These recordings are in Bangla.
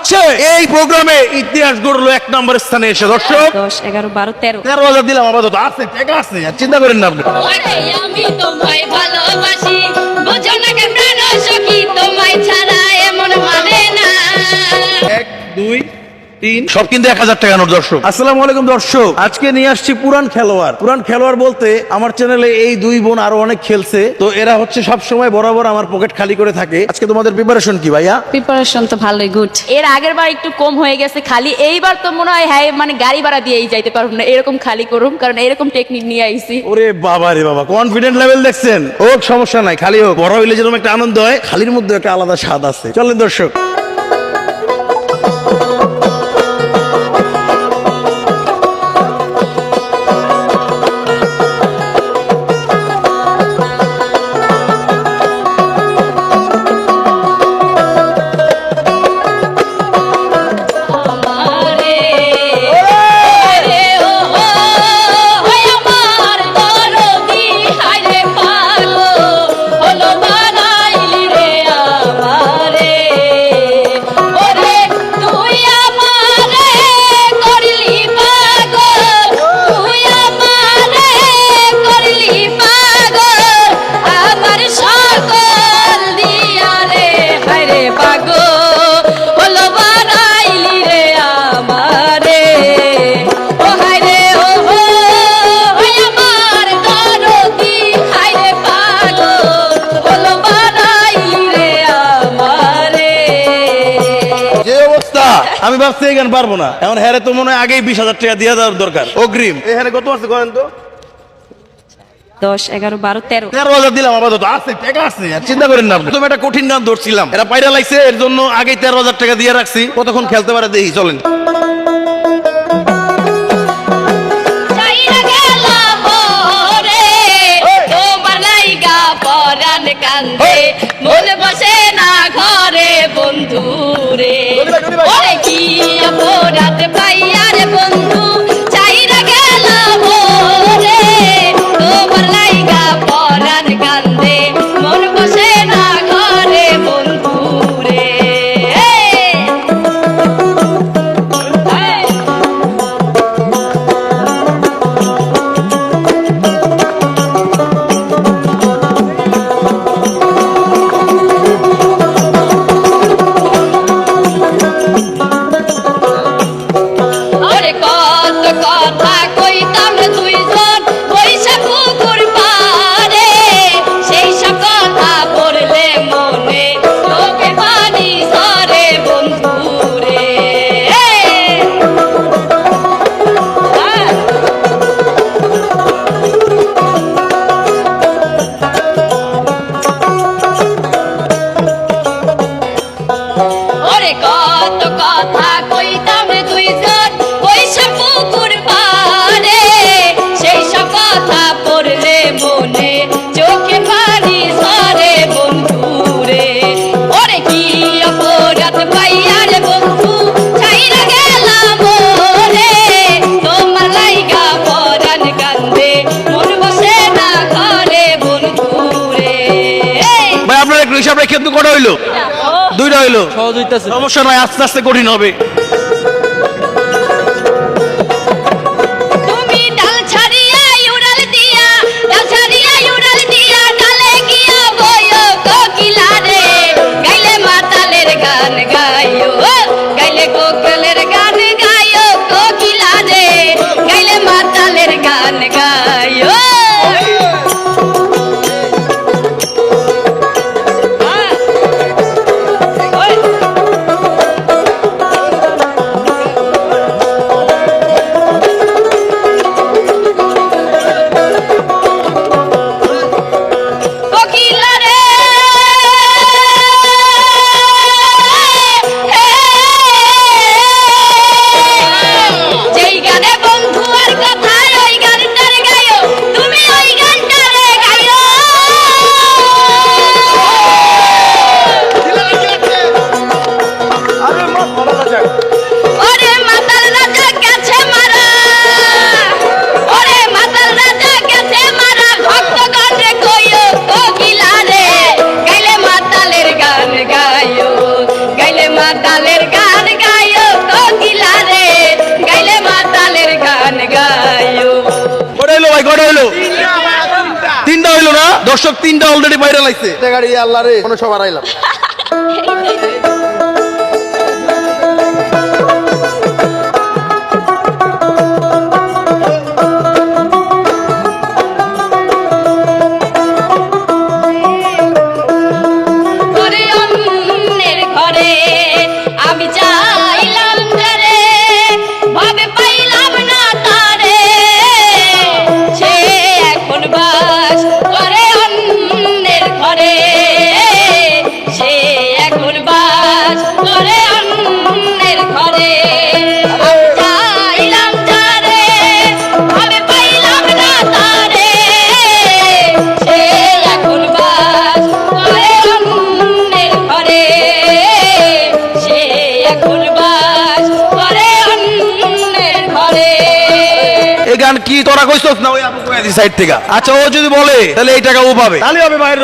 হচ্ছে এই প্রোগ্রামে ইতিহাস গড়লো এক নম্বর স্থানে এসে দর্শক। দশ এগারো বারো তেরো। তেরো হাজার দিলাম আপাতত। আছে টাকা আছে আর চিন্তা করেন না আপনি। আমি তোমায় ভালোবাসি। বুঝো না তিন। সব কিন্তু এক হাজার টাকা নোট দর্শক। আসসালামু আলাইকুম দর্শক। আজকে নিয়ে আসছি পুরান খেলোয়াড়। পুরান খেলোয়াড় বলতে আমার চ্যানেলে এই দুই বোন আরও অনেক খেলছে। তো এরা হচ্ছে সব সময় বরাবর আমার পকেট খালি করে থাকে। আজকে তোমাদের প্রিপারেশন কি ভাইয়া? প্রিপারেশন তো ভালোই গুড এর আগের বার একটু কম হয়ে গেছে খালি। এইবার তো মনে হয় হ্যাঁ মানে গাড়ি ভাড়া দিয়েই যাইতে পারব না। এরকম খালি করুম কারণ এরকম টেকনিক নিয়ে আইছি। ওরে বাবা রে বাবা কনফিডেন্ট লেভেল দেখছেন? হোক সমস্যা নাই খালি হোক। বড় হইলে যেরকম একটা আনন্দ হয় খালির মধ্যে একটা আলাদা স্বাদ আছে। চলেন দর্শক। আমি এখানে পারব না? এখন হ্যারে তো মনে হয় আগেই বিশ হাজার টাকা দিয়ে দেওয়ার দরকার। অগ্রিম। এখানে কত আছে করেন তো? দশ এগারো বারো তেরো। তেরো হাজার দিলাম আপাতত। আছে টাকা আছে। আর চিন্তা করেন না আপনি। তুমি একটা কঠিন গান ধরছিলাম। এরা পায়রা লাগছে এর জন্য আগে তেরো হাজার টাকা দিয়ে রাখছি। কতক্ষণ খেলতে পারে দেখি চলেন। কিন্তু কটা হইল? দুইটা। হইল? সমস্যা নয় আস্তে আস্তে কঠিন হবে। চালাইছে গাড়ি আল্লাহ রে। কোনো সবার আইলাম এখন কি তোরা কইছস না ওই আপু কইয়া দি সাইড থেকে। আচ্ছা ও যদি বলে তাহলে এই টাকা ও পাবে। তাহলে হবে বাইরে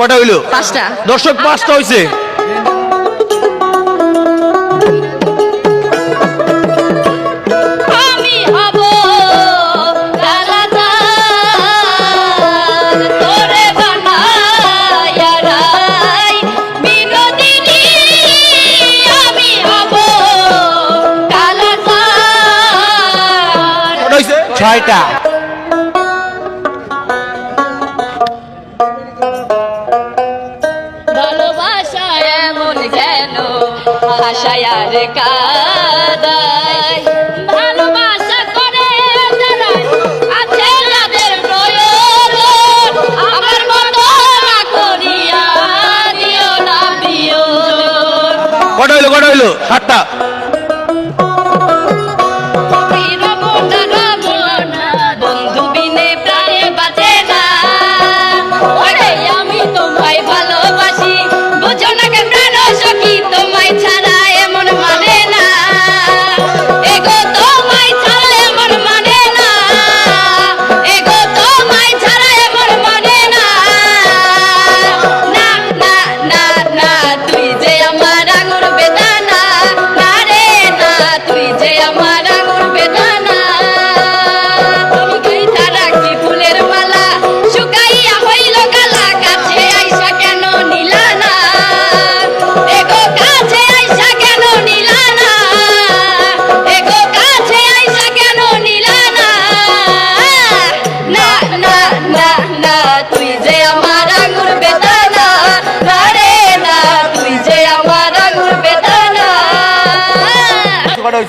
কটা হইল? পাঁচটা। দর্শক পাঁচটা হইছে? ছয়টা। কাদায় আর কাদায়। ভালোবাসা করে যারা আছে যাদের প্রয়োজন। কটা হইল সাতটা।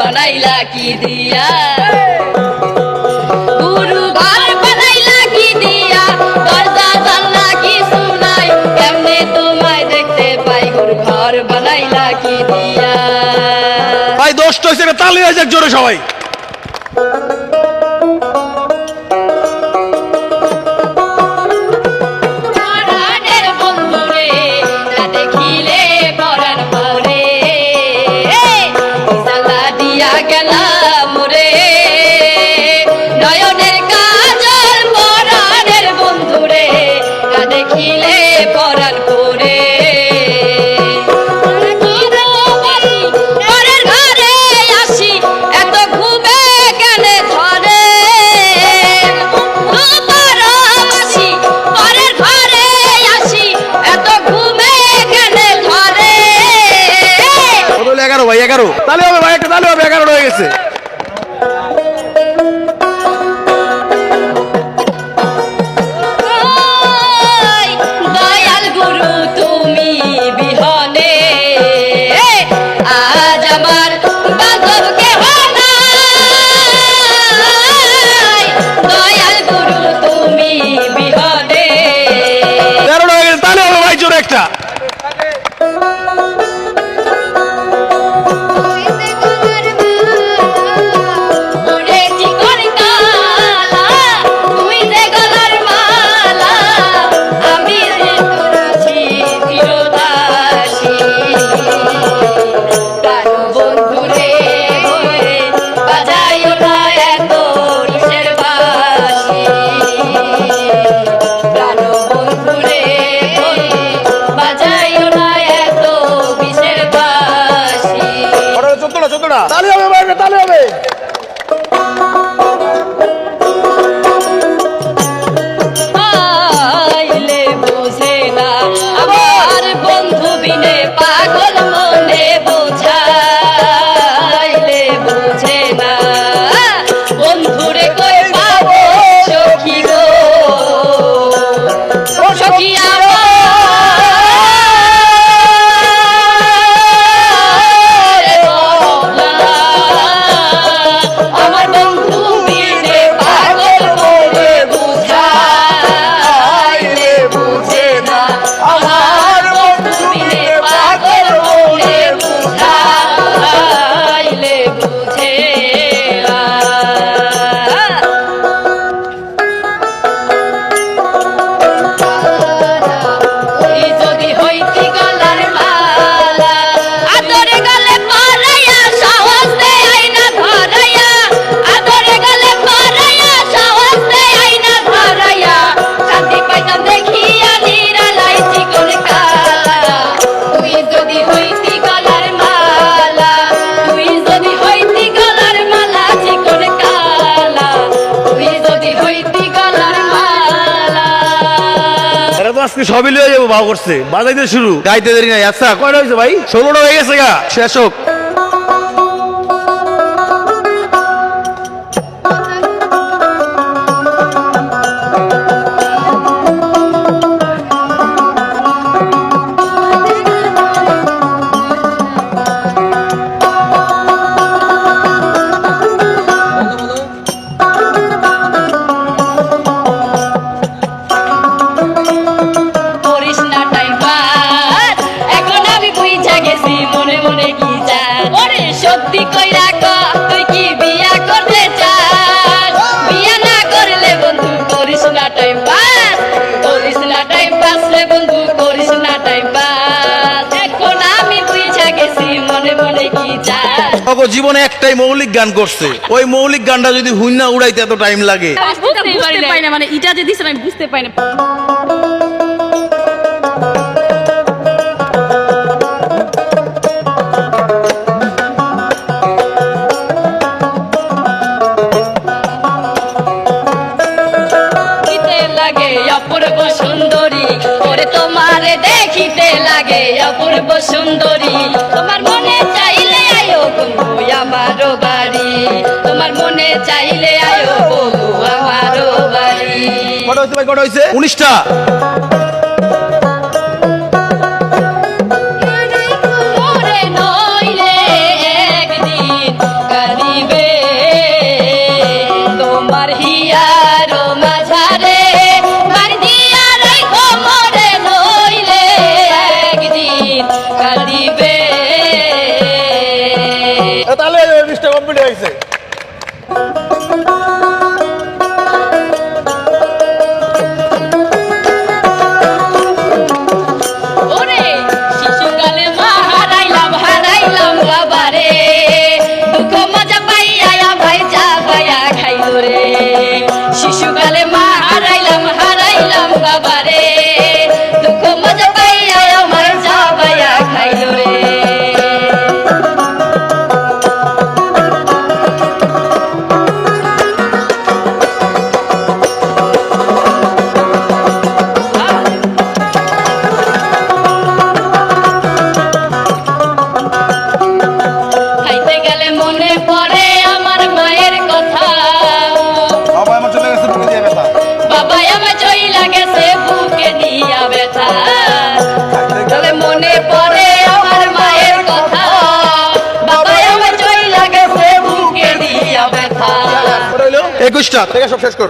বানাইলা কি দিয়া? গুরু ঘর বানাইলা কি দিয়া? দরজা তোমায় দেখতে পাই? ঘর বানাইলা কি দিয়া? দোষ তো তালে জোরে সবাই। Debo আজকে সবই লিয়ে যাব বাবা করছে। বাজাইতে শুরু। গাইতে দেরি নাই আচ্ছা। কয়টা হয়েছে ভাই? ষোলোটা হয়ে গেছে গা। শেষ হোক। অগো জীবনে একটাই মৌলিক গান করছে। ওই মৌলিক গানটা যদি হুইনা উড়াইতে এত টাইম লাগে। সুন্দরী তোমারে দেখিতে লাগে সুন্দরী। তোমার চাইলে আয়ো বন্ধু আমারও বাড়ি। কটা হয়েছে ভাই? কটা হয়েছে উনিশটা। দিয়া থেকে সব শেষ কর।